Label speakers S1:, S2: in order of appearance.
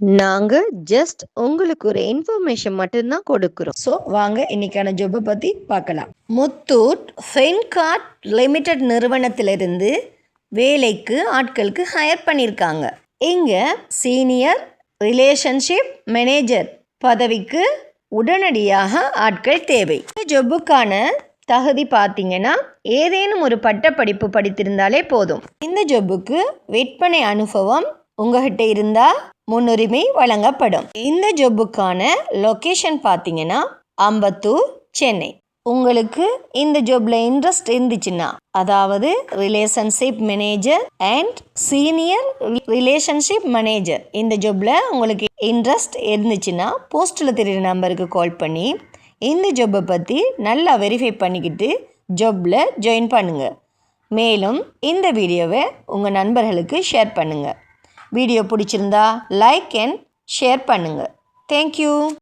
S1: நாங்க ஜஸ்ட் உங்களுக்கு ஒரு இன்ஃபர்மேஷன் மட்டும்தான் கொடுக்குறோம். ஸோ வாங்க இன்னைக்கான ஜாப்பை பத்தி பார்க்கலாம். முத்தூட் ஃபென்கார்ட் லிமிடெட் நிறுவனத்திலிருந்து வேலைக்கு ஆட்களுக்கு ஹையர் பண்ணியிருக்காங்க. இங்க சீனியர் ரிலேஷன்ஷிப் மேனேஜர் பதவிக்கு உடனடியாக ஆட்கள் தேவை. இந்த ஜொப்புக்கான தகுதி பார்த்தீங்கன்னா ஏதேனும் ஒரு பட்டப்படிப்பு படித்திருந்தாலே போதும். இந்த ஜொப்புக்கு விற்பனை அனுபவம் உங்ககிட்ட இருந்தால் முன்னுரிமை வழங்கப்படும். இந்த ஜொப்புக்கான லொக்கேஷன் பார்த்தீங்கன்னா அம்பத்தூர் சென்னை. உங்களுக்கு இந்த ஜாப்ல இன்ட்ரெஸ்ட் இருந்துச்சுன்னா அதாவது relationship manager and senior relationship manager இந்த ஜாப்ல உங்களுக்கு இன்ட்ரெஸ்ட் இருந்துச்சுன்னா போஸ்ட்டில் தெரியுற நம்பருக்கு கால் பண்ணி இந்த ஜாப்பை பற்றி நல்லா வெரிஃபை பண்ணிக்கிட்டு ஜாப்ல ஜாயின் பண்ணுங்கள் மேலும் இந்த வீடியோவை உங்கள் நண்பர்களுக்கு ஷேர் பண்ணுங்கள் வீடியோ பிடிச்சிருந்தா லைக் அண்ட் ஷேர் பண்ணுங்கள் தேங்க்யூ